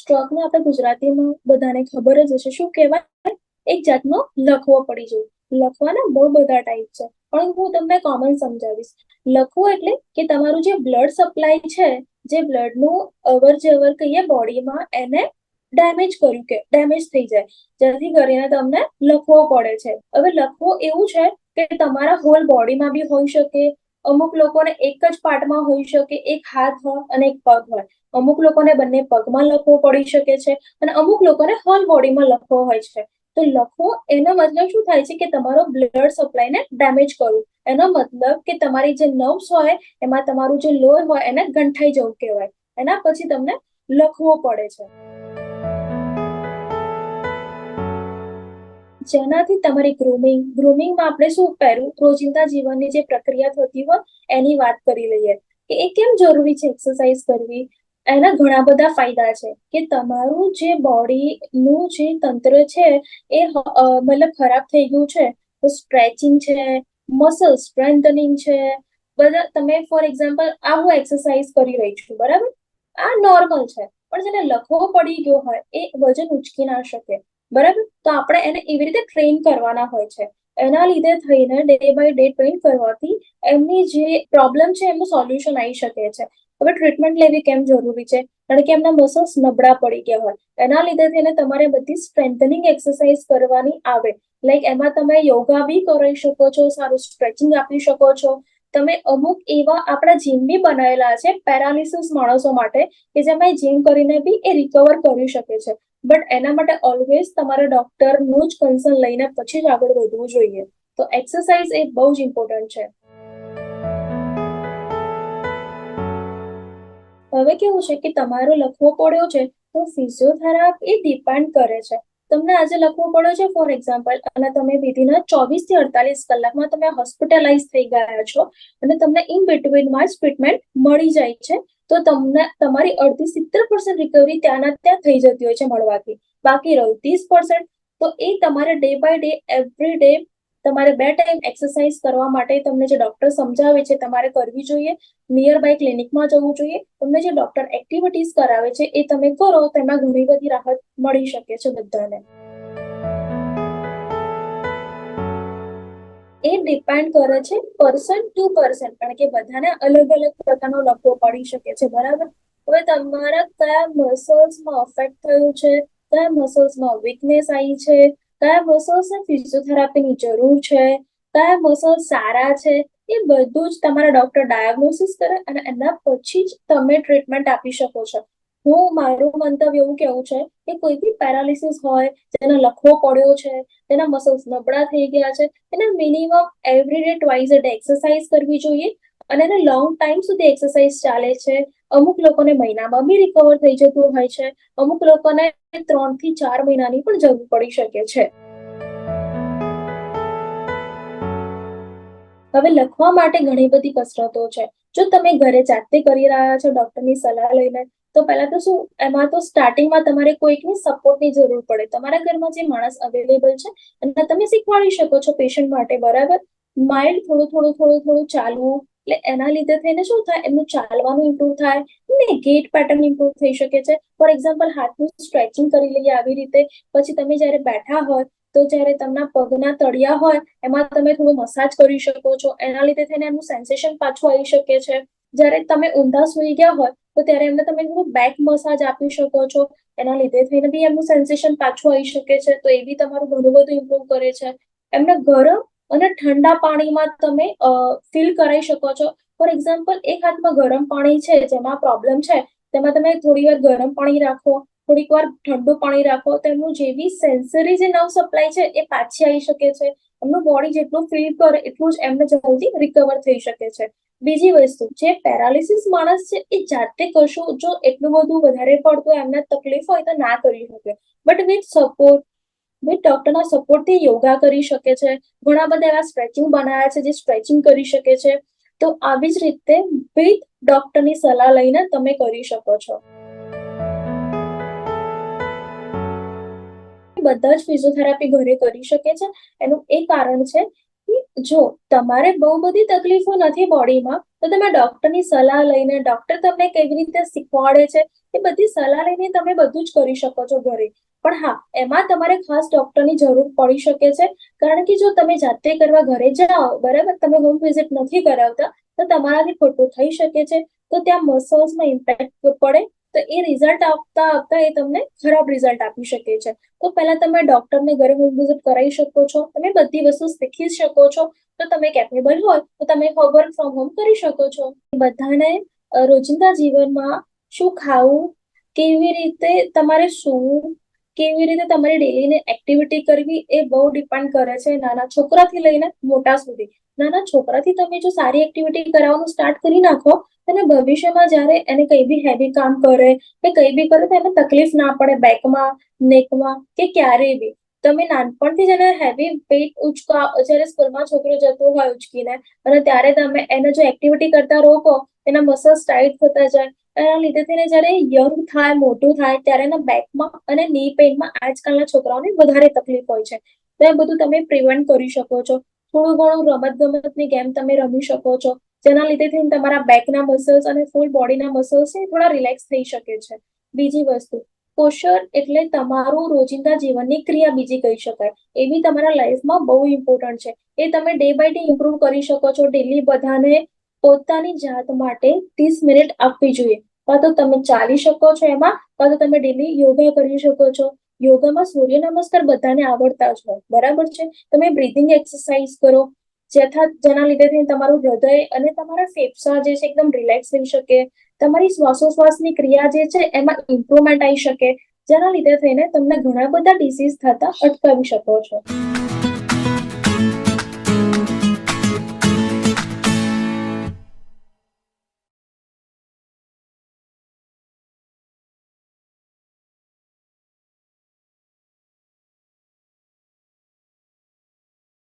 સ્ટ્રોકને આપણે ગુજરાતીમાં બધાને ખબર જ હશે. શું કહેવાય? એક જાતનો લખવો પડી જવું લખવાના બહુ બધા ટાઈપ છે. પણ હું તમને કોમન સમજાવીશ. લખવું એટલે કે તમારું જે બ્લડ સપ્લાય છે, જે બ્લડનું અવર જવર કહીએ બોડીમાં, એને ડેમેજ કર્યું કે ડેમેજ થઈ જાય. જેથી કરીને તમને લખવો પડે છે. હવે લખવો એવું છે કે તમારા હોલ બોડીમાં બી હોઈ શકે અમુક લોકોને એક જ પાર્ટમાં હોઈ શકે, એક હાથ હોય અને એક પગ હોય. અમુક લોકોને બંને પગમાં લખવો પડી શકે છે અને અમુક લોકોને હોલ બોડીમાં લખવો હોય છે. તો લખવો એનો મતલબ શું થાય છે કે તમારો બ્લડ સપ્લાયને ડેમેજ કરવું એનો મતલબ કે તમારી જે નર્વ્સ હોય, એમાં તમારું જે લોહી હોય એને ગંઠાઈ જવું કહેવાય. એના પછી તમને લખવો પડે છે. જેનાથી તમારી ગ્રુમિંગ ગ્રુમિંગમાં આપણે શું પહેરવું રોજિંદા જીવનની જે પ્રક્રિયા થતી હોય, એની વાત કરી લઈએ. કે એ કેમ જરૂરી છે એક્સરસાઇઝ કરવી? એના ઘણા બધા ફાયદા છે. કે તમારું જે બોડીનું જે તંત્ર છે, એ મતલબ ખરાબ થઈ ગયું છે. તો સ્ટ્રેચિંગ છે મસલ સ્ટ્રેન્થનિંગ છે, બધા, તમે ફોર એક્ઝામ્પલ આ હું એક્સરસાઇઝ કરી રહી છું, બરાબર? આ નોર્મલ છે. પણ જેને લખવો પડી ગયો હોય, એ વજન ઉચકી ના શકે. બરાબર? તો આપણે એને એવી રીતે ટ્રેન કરવાના હોય છે. એના લીધે થઈને ડે બાય ડે ટ્રેન કરવાથી એમની જે પ્રોબ્લેમ છે એમનું સોલ્યુશન આવી શકે છે. હવે ટ્રીટમેન્ટ લેવી કેમ જરૂરી છે? કારણ કે એમના મસલ્સ નબળા પડી ગયા હોય. એના લીધે થઈને તમારે બધી સ્ટ્રેન્થનિંગ એક્સરસાઇઝ કરવાની આવે. લાઈક એમાં તમે યોગા બી કરી શકો છો, સારું સ્ટ્રેચિંગ આપી શકો છો. તમે અમુક એવા આપણા જીમ બી બનાવેલા છે પેરાલિસિસ માણસો માટે, કે જેમાં જીમ કરીને બી એ રિકવર કરી શકે છે. બટ એના માટે ઓલવેઝ તમારે ડોક્ટરનું જ કન્સર્ન લઈને પછી જ આગળ વધવું જોઈએ. તો એક્સરસાઇઝ એ બહુ જ ઇમ્પોર્ટન્ટ છે. હવે કેવું છે કે તમારો લખવો પડ્યો છે, તો ફિઝિયોથેરાપી ડિપેન્ડ કરે છે. તમને આજે લખવો પડ્યો છે ફોર એક્ઝામ્પલ અને તમે વિધિના ચોવીસથી અડતાલીસ કલાકમાં તમે હોસ્પિટલાઇઝ થઈ ગયા છો, અને તમને ઇન બિટવીનમાં જ ટ્રીટમેન્ટ મળી જાય છે. તો તમને, તમારી અડધી સિત્તેર પર્સન્ટ રિકવરી ત્યાંના ત્યાં થઈ જતી હોય છે મળવાથી. બાકી રહ્યું ત્રીસ પર્સન્ટ તો એ તમારે day by day every day તમારે બે ટાઈમ એક્સરસાઇઝ કરવા માટે તમને જે ડોક્ટર સમજાવે છે, તમારે કરવી જોઈએ. નિયર બાય ક્લિનિકમાં જવું જોઈએ. તમને જે ડોક્ટર એક્ટિવિટીઝ કરાવે છે, એ તમે કરો, તેમાં ઘણી બધી રાહત મળી શકે છે બધાને. એ ડિપેન્ડ કરે છે પર્સન ટુ પર્સન કારણ કે બધાને અલગ અલગ પ્રકારનો લખવો પડી શકે છે, બરાબર? હવે તમારા કયા મસલ્સમાં અફેક્ટ થયું છે? કયા મસલ્સમાં વીકનેસ આવી છે? કયા મસલ્સને ફિઝિયોથેરાપીની જરૂર છે? કયા મસલ્સ સારા છે? એ બધું જ તમારા ડોક્ટર ડાયગ્નોસિસ કરે અને એના પછી જ તમે ટ્રીટમેન્ટ આપી શકો છો. હું, મારું મંતવ્ય એવું કેવું છે કે કોઈ બી પેરાલિસિસ હોય, જેને લખવો પડ્યો છે, તેના મસલ્સ નબળા થઈ ગયા છે, એને minimum every day twice day exercise કરવી જોઈએ અને એને લોંગ ટાઈમ સુધી એક્સરસાઇઝ ચાલે છે. અમુક લોકોને મહિનામાં બી રિકવર થઈ જતું હોય છે. અમુક લોકોને ત્રણથી ચાર મહિનાની પણ જરૂર પડી શકે છે. હવે લખવા માટે ઘણી બધી કસરતો છે. જો તમે ઘરે જાતે કરી રહ્યા છો ડોક્ટરની સલાહ લઈને તો પહેલા તો શું, એમાં તો સ્ટાર્ટિંગમાં તમારે કોઈકની સપોર્ટની જરૂર પડે. તમારા ઘરમાં જે માણસ અવેલેબલ છે અને તમે શીખવાડી શકો છો પેશન્ટ માટે, બરાબર? માઇન્ડ થોડું થોડું થોડું થોડું ચાલવું, એટલે એના લીધે થઈને શું થાય, એમનું ચાલવાનું ઇમ્પ્રુવ થાય, ને ગેટ પેટર્ન ઇમ્પ્રુવ થઈ શકે છે. ફોર એક્ઝામ્પલ હાથનું સ્ટ્રેચિંગ કરી લઈએ આવી રીતે. પછી તમે જ્યારે બેઠા હોય, તો જ્યારે તમારા પગના તળિયા હોય, એમાં તમે થોડું મસાજ કરી શકો છો. એના લીધે થઈને એનું સેન્સેશન પાછું આવી શકે છે. જ્યારે તમે ઊંધા સુઈ ગયા હોય તો ત્યારે એમને તમે થોડું બેક મસાજ આપી શકો છો. એના લીધે થઈને બી એમનું સેન્સેશન પાછું આવી શકે છે. તો એ બી તમારું ઘણું બધું ઇમ્પ્રુવ કરે છે. એમને ગરમ અને ઠંડા પાણીમાં તમે ફીલ કરાવી શકો છો. ફોર એક્ઝામ્પલ એક હાથમાં ગરમ પાણી છે, જેમાં પ્રોબ્લેમ છે, તેમાં તમે થોડી વાર ગરમ પાણી રાખો, થોડીક વાર ઠંડુ પાણી રાખો, તો એમનું જે બી સેન્સરી જે નવ સપ્લાય છે, એ પાછી આવી શકે છે. એમનું બોડી જેટલું ફીલ કરે, એટલું જ એમને જલ્દી રિકવર થઈ શકે છે. બીજી વસ્તુ જે પેરાલિસિસ માણસ છે એ જાતે કશું જો એટલું બધું વધારે પડતું એમને તકલીફ હોય તો ના કરી શકે. બટ વિથ સપોર્ટ વિથ ડોક્ટરના સપોર્ટથી યોગા કરી શકે છે. ઘણા બધા એવા સ્ટ્રેચિંગ બનાવ્યા છે જે સ્ટ્રેચિંગ કરી શકે છે. તો આવી જ રીતે વિથ ડોક્ટરની સલાહ લઈને તમે કરી શકો છો. બધા જ ફિઝિયોથેરાપી ઘરે કરી શકે છે. એનું એ કારણ છે જો તમારે બહુ બધી તકલીફો નથી બોડીમાં, તો તમે ડોક્ટરની સલાહ લઈને, ડોક્ટર તમને કેવી રીતે શીખવાડે છે, એ બધી સલાહ લઈને તમે બધું જ કરી શકો છો ઘરે. પણ હા, એમાં તમારે ખાસ ડોક્ટરની જરૂર પડી શકે છે. કારણ કે જો તમે જાતે કરવા ઘરે જાઓ, બરાબર, તમે હોમ વિઝિટ નથી કરાવતા, તો તમારાથી ખોટું થઈ શકે છે. તો ત્યાં મસલ્સમાં ઇમ્પેક્ટ પડે તો એ રિઝલ્ટ આપતા આપતા એ તમને ખરાબ રિઝલ્ટ આપી શકે છે. તો પહેલા તમે ડોક્ટરને ઘરે હોમ વિઝિટ કરાવી શકો છો. તમે બધી વસ્તુ શીખી શકો છો. તો તમે કેપેબલ હોય તો તમે વર્ક ફ્રોમ હોમ કરી શકો છો. બધાને રોજિંદા જીવનમાં શું ખાવું, કેવી રીતે તમારે સૂવું, કેવી રીતે તમારી ડેલીની એક્ટિવિટી કરવી એ બહુ ડિપેન્ડ કરે છે નાના છોકરાથી લઈને મોટા સુધી. નાના છોકરાથી તમે જો સારી એક્ટિવિટી કરાવવાનું સ્ટાર્ટ કરી નાખો અને ભવિષ્યમાં જ્યારે એને કઈ બી હેવી કામ કરે કે કઈ બી કરે તો એને તકલીફ ના પડે બેકમાં નેકમાં કે ક્યારેય બી. તમે નાનપણથી જ એને હેવી વેઇટ ઉચકા, જ્યારે સ્કૂલમાં છોકરો જતો હોય ઉચકીને, અને ત્યારે તમે એને જો એક્ટિવિટી કરતા રોકો, એના મસલ્સ ટાઈટ થતા જાય. એના લીધે થઈને જ્યારે યંગ થાય, મોટું થાય, ત્યારે એના બેકમાં અને ની પેઇનમાં આજકાલના છોકરાઓને વધારે તકલીફ હોય છે. તો એ બધું તમે પ્રિવેન્ટ કરી શકો છો. થોડું ઘણું રમત ગમતની ગેમ તમે રમી શકો છો. જેના લીધે થઈને તમારા બેકના મસલ્સ અને ફૂલ બોડીના મસલ્સ થોડા રિલેક્સ થઈ શકે છે. બીજી વસ્તુ પોશ્ચર એટલે તમારું રોજિંદા જીવનની ક્રિયા બીજી કહી શકાય. એ બી તમારા લાઈફમાં બહુ ઇમ્પોર્ટન્ટ છે. એ તમે ડે બાય ડે ઇમ્પ્રુવ કરી શકો છો. ડેલી બધાને પોતાની જાત માટે ત્રીસ મિનિટ આપવી જોઈએ. કાં તો તમે ચાલી શકો છો એમાં, કાં તો તમે ડેલી યોગા કરી શકો છો. યોગામાં સૂર્ય નમસ્કાર બધાને આવડતા જ હોય. બરાબર છે? તમે બ્રીધિંગ એક્સરસાઇઝ કરો. જેથા જેના લીધે થઈને તમારું હૃદય અને તમારા ફેફસા જે છે એકદમ રિલેક્સ થઈ શકે. તમારી શ્વાસોશ્વાસની ક્રિયા જે છે એમાં ઇમ્પ્રુવમેન્ટ આવી શકે. જેના લીધે થઈને તમને ઘણા બધા ડિસીઝ થતા અટકાવી શકો છો.